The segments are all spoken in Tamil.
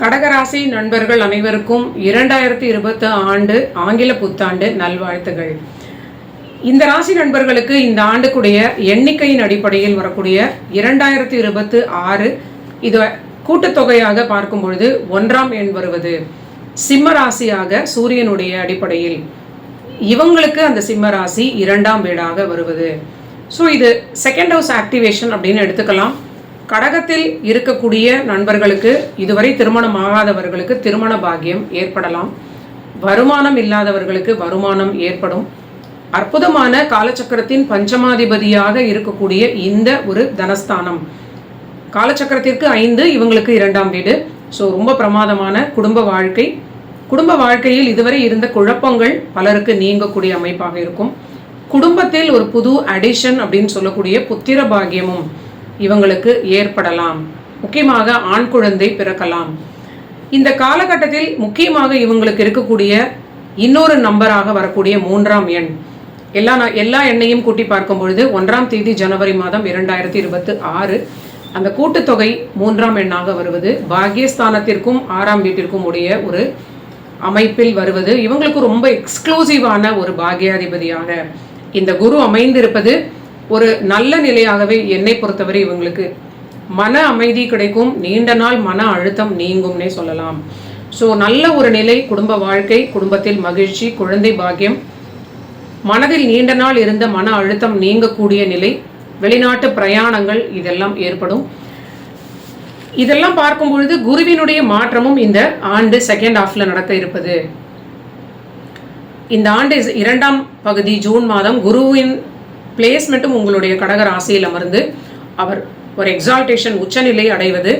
கடகராசி நண்பர்கள் அனைவருக்கும் இரண்டாயிரத்தி இருபத்தி ஆண்டு ஆங்கில புத்தாண்டு நல்வாழ்த்துகள். இந்த ராசி நண்பர்களுக்கு இந்த ஆண்டுக்குடைய எண்ணிக்கையின் அடிப்படையில் வரக்கூடிய இரண்டாயிரத்தி இருபத்தி ஆறு இது கூட்டுத்தொகையாக பார்க்கும் பொழுது ஒன்றாம் எண் வருவது. சிம்ம ராசியாக சூரியனுடைய அடிப்படையில் இவங்களுக்கு அந்த சிம்ம ராசி இரண்டாம் வீடாக வருவது. ஸோ இது செகண்ட் ஹவுஸ் ஆக்டிவேஷன் அப்படின்னு எடுத்துக்கலாம். கடகத்தில் இருக்கக்கூடிய நண்பர்களுக்கு இதுவரை திருமணம் ஆகாதவர்களுக்கு திருமண பாக்கியம் ஏற்படலாம். வருமானம் இல்லாதவர்களுக்கு வருமானம் ஏற்படும். அற்புதமான காலச்சக்கரத்தின் பஞ்சமாதிபதியாக இருக்கக்கூடிய இந்த ஒரு தனஸ்தானம். காலச்சக்கரத்திற்கு ஐந்து இவங்களுக்கு இரண்டாம் வீடு. ஸோ ரொம்ப பிரமாதமான குடும்ப வாழ்க்கை. குடும்ப வாழ்க்கையில் இதுவரை இருந்த குழப்பங்கள் பலருக்கு நீங்கக்கூடிய அமைப்பாக இருக்கும். குடும்பத்தில் ஒரு புது அடிஷன் அப்படின்னு சொல்லக்கூடிய புத்திர பாகியமும் இவங்களுக்கு ஏற்படலாம். முக்கியமாக ஆண் குழந்தை பிறக்கலாம். இந்த காலகட்டத்தில் முக்கியமாக இவங்களுக்கு இருக்கக்கூடிய இன்னொரு நம்பராக வரக்கூடிய மூன்றாம் எண். எல்லா எல்லா எண்ணையும் கூட்டி பார்க்கும் பொழுது ஒன்றாம் தேதி ஜனவரி மாதம் இரண்டாயிரத்தி இருபத்தி ஆறு அந்த கூட்டுத்தொகை மூன்றாம் எண்ணாக வருவது. பாக்கியஸ்தானத்திற்கும் ஆறாம் வீட்டிற்கும் உடைய ஒரு அமைப்பில் வருவது. இவங்களுக்கு ரொம்ப எக்ஸ்க்ளூசிவான ஒரு பாகியாதிபதியாக இந்த குரு அமைந்திருப்பது ஒரு நல்ல நிலையாகவே என்னை பொறுத்தவரை இவங்களுக்கு மன அமைதி கிடைக்கும். நீண்ட நாள் மன அழுத்தம் நீங்கும்னே சொல்லலாம். ஸோ நல்ல ஒரு நிலை குடும்ப வாழ்க்கை குடும்பத்தில் மகிழ்ச்சி குழந்தை பாக்கியம் மனதில் நீண்ட நாள் இருந்த மன அழுத்தம் நீங்கக்கூடிய நிலை வெளிநாட்டு பிரயாணங்கள் இதெல்லாம் ஏற்படும். இதெல்லாம் பார்க்கும் பொழுது குருவினுடைய மாற்றமும் இந்த ஆண்டு செகண்ட் ஹாஃப்ல நடக்க இருப்பது. இந்த ஆண்டு இரண்டாம் பகுதி ஜூன் மாதம் குருவின் பிளேஸ்மெண்ட்டும் உங்களுடைய கடக ராசியில் அமர்ந்து அவர் ஒரு எக்ஸால்டேஷன் உச்சநிலை அடைவது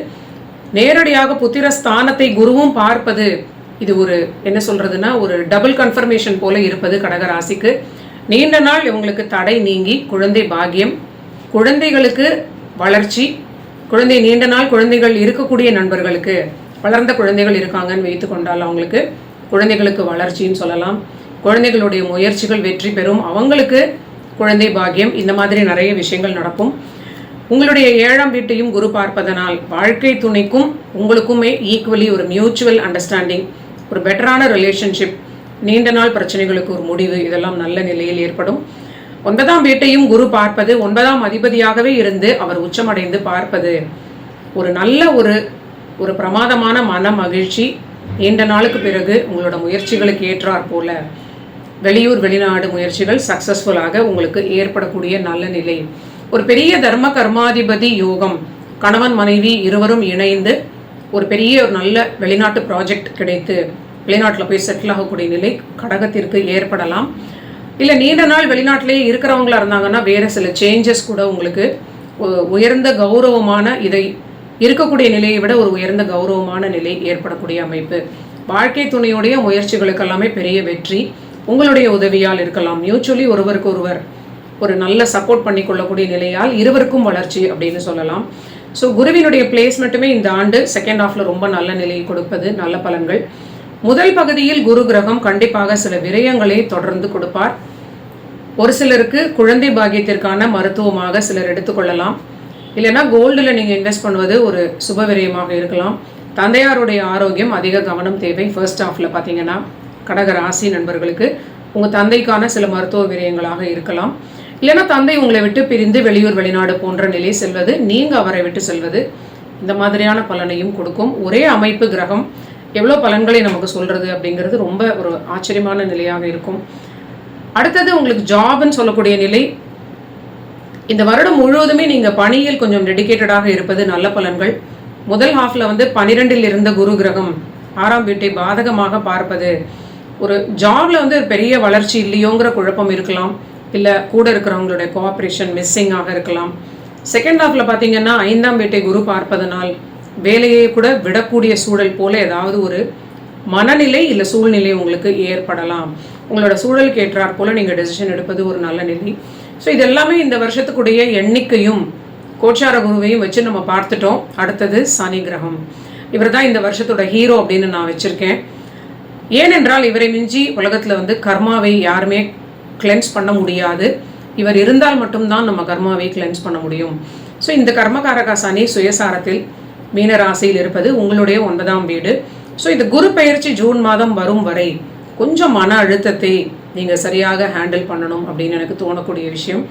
நேரடியாக புத்திர ஸ்தானத்தை குருவும் பார்ப்பது இது ஒரு என்ன சொல்றதுன்னா ஒரு டபுள் கன்ஃபர்மேஷன் போல இருப்பது கடக ராசிக்கு நீண்ட நாள் இவங்களுக்கு தடை நீங்கி குழந்தை பாக்கியம் குழந்தைகளுக்கு வளர்ச்சி குழந்தை நீண்ட நாள் குழந்தைகள் இருக்கக்கூடிய நண்பர்களுக்கு வளர்ந்த குழந்தைகள் இருக்காங்கன்னு வைத்து கொண்டால் அவங்களுக்கு குழந்தைகளுக்கு வளர்ச்சின்னு சொல்லலாம். குழந்தைகளுடைய முயற்சிகள் வெற்றி பெறும். அவங்களுக்கு குழந்தை பாக்கியம் இந்த மாதிரி நிறைய விஷயங்கள் நடக்கும். உங்களுடைய ஏழாம் வீட்டையும் குரு பார்ப்பதனால் வாழ்க்கை துணைக்கும் உங்களுக்குமே ஈக்குவலி ஒரு மியூச்சுவல் அண்டர்ஸ்டாண்டிங் ஒரு பெட்டரான ரிலேஷன்ஷிப் நீண்ட நாள் பிரச்சனைகளுக்கு ஒரு முடிவு இதெல்லாம் நல்ல நிலையில் ஏற்படும். ஒன்பதாம் வீட்டையும் குரு பார்ப்பது ஒன்பதாம் அதிபதியாகவே இருந்து அவர் உச்சமடைந்து பார்ப்பது ஒரு நல்ல ஒரு ஒரு பிரமாதமான மன மகிழ்ச்சி நீண்ட நாளுக்கு பிறகு உங்களோட முயற்சிகளுக்கு ஏற்றாற் போல. வெளியூர் வெளிநாடு முயற்சிகள் சக்சஸ்ஃபுல்லாக உங்களுக்கு ஏற்படக்கூடிய நல்ல நிலை. ஒரு பெரிய தர்ம கர்மாதிபதி யோகம். கணவன் மனைவி இருவரும் இணைந்து ஒரு பெரிய ஒரு நல்ல வெளிநாட்டு ப்ராஜெக்ட் கிடைத்து வெளிநாட்டில் போய் செட்டில் ஆகக்கூடிய நிலை கடகத்திற்கு ஏற்படலாம். இல்லை நீண்ட நாள் வெளிநாட்டிலேயே இருக்கிறவங்களா இருந்தாங்கன்னா வேறு சில சேஞ்சஸ் கூட உங்களுக்கு உயர்ந்த கௌரவமான இதை இருக்கக்கூடிய நிலையை விட ஒரு உயர்ந்த கௌரவமான நிலை ஏற்படக்கூடிய அமைப்பு. வாழ்க்கை துணையுடைய முயற்சிகளுக்கு எல்லாமே பெரிய வெற்றி. உங்களுடைய உதவியால் இருக்கலாம். மியூச்சுவலி ஒருவருக்கு ஒருவர் ஒரு நல்ல சப்போர்ட் பண்ணி கொள்ளக்கூடிய நிலையால் இருவருக்கும் வளர்ச்சி அப்படின்னு சொல்லலாம். ஸோ குருவினுடைய பிளேஸ்மெண்ட்டுமே இந்த ஆண்டு செகண்ட் ஹாஃபில் ரொம்ப நல்ல நிலையை கொடுப்பது நல்ல பலன்கள். முதல் பகுதியில் குரு கிரகம் கண்டிப்பாக சில விரயங்களை தொடர்ந்து கொடுப்பார். ஒரு சிலருக்கு குழந்தை பாக்கியத்திற்கான மருத்துவமாக சிலர் எடுத்துக்கொள்ளலாம் இல்லைன்னா கோல்டில் நீங்கள் இன்வெஸ்ட் பண்ணுவது ஒரு சுப விரயமாக இருக்கலாம். தந்தையாருடைய ஆரோக்கியம் அதிக கவனம் தேவை ஃபர்ஸ்ட் ஹாஃபில் பார்த்தீங்கன்னா கடக ராசி நண்பர்களுக்கு உங்கள் தந்தைக்கான சில மருத்துவ விரயங்களாக இருக்கலாம். இல்லைன்னா தந்தை உங்களை விட்டு பிரிந்து வெளியூர் வெளிநாடு போன்ற நிலை செல்வது நீங்கள் அவரை விட்டு செல்வது இந்த மாதிரியான பலனையும் கொடுக்கும். ஒரே அமைப்பு கிரகம் எவ்வளோ பலன்களை நமக்கு சொல்கிறது அப்படிங்கிறது ரொம்ப ஒரு ஆச்சரியமான நிலையாக இருக்கும். அடுத்தது உங்களுக்கு ஜாப்னு சொல்லக்கூடிய நிலை. இந்த வருடம் முழுவதுமே நீங்கள் பணியில் கொஞ்சம் டெடிகேட்டடாக இருப்பது நல்ல பலன்கள். முதல் ஹாஃபில் வந்து பனிரெண்டில் இருந்த குரு கிரகம் ஆறாம் வீட்டை பாதகமாக பார்ப்பது ஒரு ஜாபில் வந்து பெரிய வளர்ச்சி இல்லையோங்கிற குழப்பம் இருக்கலாம். இல்லை கூட இருக்கிறவங்களுடைய கோஆப்ரேஷன் மிஸ்ஸிங்காக இருக்கலாம். செகண்ட் ஹாஃப்ல பார்த்தீங்கன்னா ஐந்தாம் வீட்டை குரு பார்ப்பதனால் வேலையை கூட விடக்கூடிய சூழல் போல ஏதாவது ஒரு மனநிலை இல்லை சூழ்நிலை உங்களுக்கு ஏற்படலாம். உங்களோட சூழலுக்கு ஏற்றாற் போல நீங்கள் டெசிஷன் எடுப்பது ஒரு நல்ல நிலை. ஸோ இதெல்லாமே இந்த வருஷத்துக்குடைய எண்ணிக்கையும் கோச்சார குருவையும் வச்சு நம்ம பார்த்துட்டோம். அடுத்தது சனி கிரகம். இவர் தான் இந்த வருஷத்தோட ஹீரோ அப்படின்னு நான் வச்சுருக்கேன். ஏனென்றால் இவரை மிஞ்சி உலகத்தில் வந்து கர்மாவை யாருமே கிளென்ஸ் பண்ண முடியாது. இவர் இருந்தால் மட்டும்தான் நம்ம கர்மாவை கிளென்ஸ் பண்ண முடியும். ஸோ இந்த கர்மகாரக சனி சுயசாரத்தில் மீன ராசியில் இருப்பது உங்களுடைய ஒன்பதாம் வீடு. ஸோ இந்த குரு பயிற்சி ஜூன் மாதம் வரும் வரை கொஞ்சம் மன அழுத்தத்தை நீங்கள் சரியாக ஹேண்டில் பண்ணணும் அப்படின்னு எனக்கு தோணக்கூடிய விஷயம்.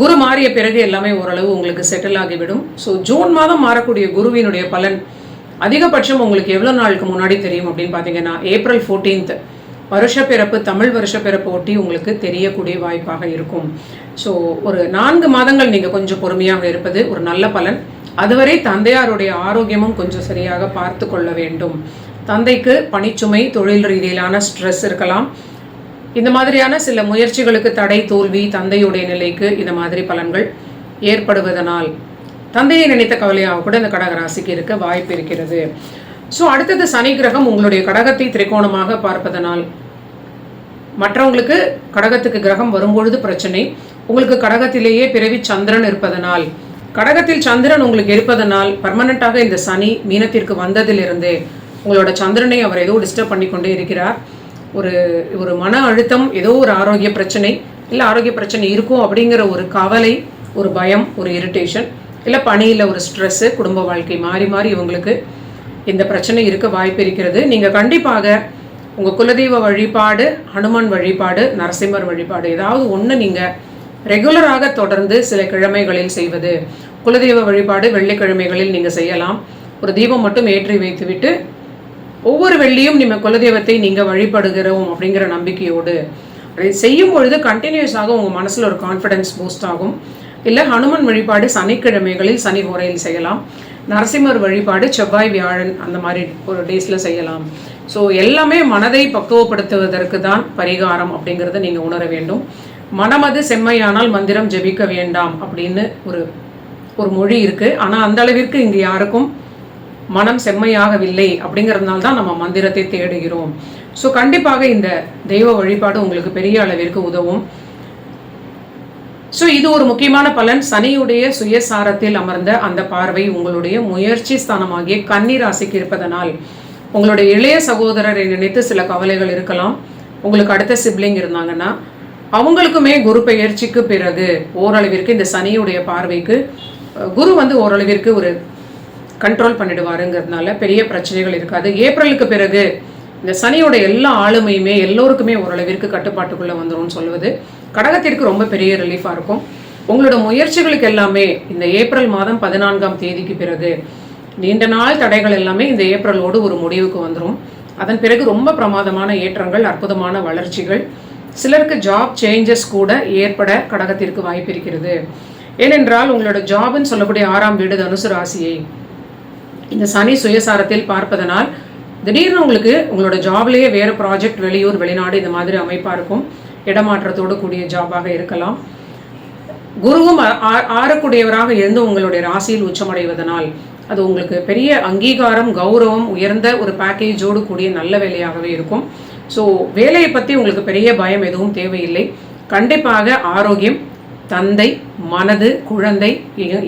குரு மாறிய பிறகு எல்லாமே ஓரளவு உங்களுக்கு செட்டில் ஆகிவிடும். ஸோ ஜூன் மாதம் மாறக்கூடிய குருவினுடைய பலன் அதிகபட்சம் உங்களுக்கு எவ்வளோ நாளுக்கு முன்னாடி தெரியும் அப்படின்னு பார்த்தீங்கன்னா ஏப்ரல் ஃபோர்டீன்த் வருஷ பிறப்பு தமிழ் வருஷ பிறப்பு ஒட்டி உங்களுக்கு தெரியக்கூடிய வாய்ப்பாக இருக்கும். ஸோ ஒரு நான்கு மாதங்கள் நீங்கள் கொஞ்சம் பொறுமையாக இருப்பது ஒரு நல்ல பலன். அதுவரை தந்தையாருடைய ஆரோக்கியமும் கொஞ்சம் சரியாக பார்த்து கொள்ள வேண்டும். தந்தைக்கு பணிச்சுமை தொழில் ரீதியிலான ஸ்ட்ரெஸ் இருக்கலாம். இந்த மாதிரியான சில முயற்சிகளுக்கு தடை தோல்வி தந்தையுடைய நிலைக்கு இந்த மாதிரி பலன்கள் ஏற்படுவதனால் தந்தையை நினைத்த கவலையாக கூட இந்த கடகராசிக்கு இருக்க வாய்ப்பு இருக்கிறது. ஸோ அடுத்தது சனி கிரகம் உங்களுடைய கடகத்தை திரிகோணமாக பார்ப்பதனால் மற்றவங்களுக்கு கடகத்துக்கு கிரகம் வரும்பொழுது பிரச்சனை. உங்களுக்கு கடகத்திலேயே பிறவி சந்திரன் இருப்பதனால். கடகத்தில் சந்திரன் உங்களுக்கு இருப்பதனால் பர்மனண்ட்டாக இந்த சனி மீனத்திற்கு வந்ததிலிருந்தே உங்களோட சந்திரனை அவர் ஏதோ டிஸ்டர்ப் பண்ணி கொண்டே இருக்கிறார். ஒரு ஒரு மன அழுத்தம் ஏதோ ஒரு ஆரோக்கிய பிரச்சனை இல்லை ஆரோக்கிய பிரச்சனை இருக்கும் அப்படிங்கிற ஒரு கவலை ஒரு பயம் ஒரு இரிட்டேஷன் இல்லை பணியில் ஒரு ஸ்ட்ரெஸ்ஸு குடும்ப வாழ்க்கை மாறி மாறி இவங்களுக்கு இந்த பிரச்சனை இருக்க வாய்ப்பு இருக்கிறது. நீங்கள் கண்டிப்பாக உங்கள் குலதெய்வ வழிபாடு ஹனுமான் வழிபாடு நரசிம்மர் வழிபாடு ஏதாவது ஒன்று நீங்கள் ரெகுலராக தொடர்ந்து சில கிழமைகளில் செய்வது. குலதெய்வ வழிபாடு வெள்ளிக்கிழமைகளில் நீங்கள் செய்யலாம். ஒரு தீபம் மட்டும் ஏற்றி வைத்துவிட்டு ஒவ்வொரு வெள்ளியும் நம்ம குலதெய்வத்தை நீங்கள் வழிபடுகிறோம் அப்படிங்கிற நம்பிக்கையோடு. அதை செய்யும் பொழுது கண்டினியூஸாக உங்கள் மனசில் ஒரு கான்ஃபிடென்ஸ் பூஸ்ட் ஆகும். இல்லை ஹனுமன் வழிபாடு சனிக்கிழமைகளில் சனி ஓரையில் செய்யலாம். நரசிம்மர் வழிபாடு செவ்வாய் வியாழன் அந்த மாதிரி ஒரு டேஸில் செய்யலாம். ஸோ எல்லாமே மனதை பக்குவப்படுத்துவதற்கு தான் பரிகாரம் அப்படிங்கிறத நீங்கள் உணர வேண்டும். மனமது செம்மையானால் மந்திரம் ஜெபிக்க வேண்டாம் அப்படின்னு ஒரு ஒரு மொழி இருக்குது ஆனால் அந்த அளவிற்கு இங்கே யாருக்கும் மனம் செம்மையாகவில்லை அப்படிங்கிறதுனால தான் நம்ம மந்திரத்தை தேடுகிறோம். ஸோ கண்டிப்பாக இந்த தெய்வ வழிபாடு உங்களுக்கு பெரிய அளவிற்கு உதவும். ஸோ இது ஒரு முக்கியமான பலன். சனியுடைய சுயசாரத்தில் அமர்ந்த அந்த பார்வை உங்களுடைய முயற்சி ஸ்தானமாகிய கன்னி ராசிக்கு இருப்பதனால் உங்களுடைய இளைய சகோதரரை நினைத்து சில கவலைகள் இருக்கலாம். உங்களுக்கு அடுத்த சிப்ளிங் இருந்தாங்கன்னா அவங்களுக்குமே குரு பெயர்ச்சிக்கு பிறகு ஓரளவிற்கு இந்த சனியுடைய பார்வைக்கு குரு வந்து ஓரளவிற்கு ஒரு கண்ட்ரோல் பண்ணிடுவாருங்கிறதுனால பெரிய பிரச்சனைகள் இருக்காது. ஏப்ரலுக்கு பிறகு இந்த சனியோட எல்லா ஆளுமையுமே எல்லோருக்குமே ஓரளவிற்கு கட்டுப்பாட்டுக்குள்ளே வந்துடும் சொல்வது கடகத்திற்கு ரொம்ப பெரிய ரிலீஃபாக இருக்கும். உங்களோட முயற்சிகளுக்கு எல்லாமே இந்த ஏப்ரல் மாதம் பதினான்காம் தேதிக்கு பிறகு நீண்ட நாள் தடைகள் எல்லாமே இந்த ஏப்ரலோடு ஒரு முடிவுக்கு வந்துடும் அதன் பிறகு ரொம்ப பிரமாதமான ஏற்றங்கள் அற்புதமான வளர்ச்சிகள் சிலருக்கு ஜாப் சேஞ்சஸ் கூட ஏற்பட கடகத்திற்கு வாய்ப்பு இருக்கிறது. ஏனென்றால் உங்களோட ஜாப்னு சொல்லக்கூடிய ஆறாம் வீடு தனுசு ராசியை இந்த சனி சுயசாரத்தில் பார்ப்பதனால் திடீர்னு உங்களுக்கு உங்களோட ஜாப்லேயே வேறு ப்ராஜெக்ட் வெளியூர் வெளிநாடு இந்த மாதிரி அமைப்பாக இருக்கும். இடமாற்றத்தோடு கூடிய ஜாபாக இருக்கலாம். குருவும் ஆ- ஆறக்கூடியவராக இருந்து உங்களுடைய ராசியில் உச்சமடைவதனால் அது உங்களுக்கு பெரிய அங்கீகாரம் கௌரவம் உயர்ந்த ஒரு பேக்கேஜோடு கூடிய நல்ல வேலையாகவே இருக்கும். ஸோ வேலையை பற்றி உங்களுக்கு பெரிய பயம் எதுவும் தேவையில்லை. கண்டிப்பாக ஆரோக்கியம் தந்தை மனது குழந்தை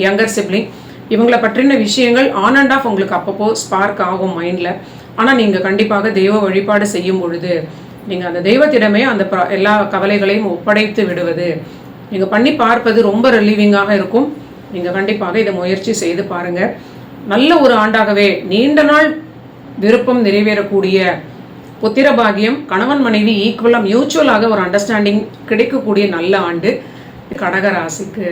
யங்கர் சிப்ளிங் இவங்களை பற்றின விஷயங்கள் ஆன் அண்ட் ஆஃப் உங்களுக்கு அப்பப்போ ஸ்பார்க் ஆகும் மைண்டில் ஆனால் நீங்கள் கண்டிப்பாக தெய்வ வழிபாடு செய்யும் பொழுது நீங்கள் அந்த தெய்வத்திடமே அந்த எல்லா கவலைகளையும் ஒப்படைத்து விடுவது. நீங்கள் பண்ணி பார்ப்பது ரொம்ப ரிலீவிங்காக இருக்கும். நீங்கள் கண்டிப்பாக இதை முயற்சி செய்து பாருங்கள் நல்ல ஒரு ஆண்டாகவே நீண்ட நாள் விருப்பம் நிறைவேறக்கூடிய புத்திர பாகியம் கணவன் மனைவி ஈக்குவலாக மியூச்சுவலாக ஒரு அண்டர்ஸ்டாண்டிங் கிடைக்கக்கூடிய நல்ல ஆண்டு. கடகராசிக்கு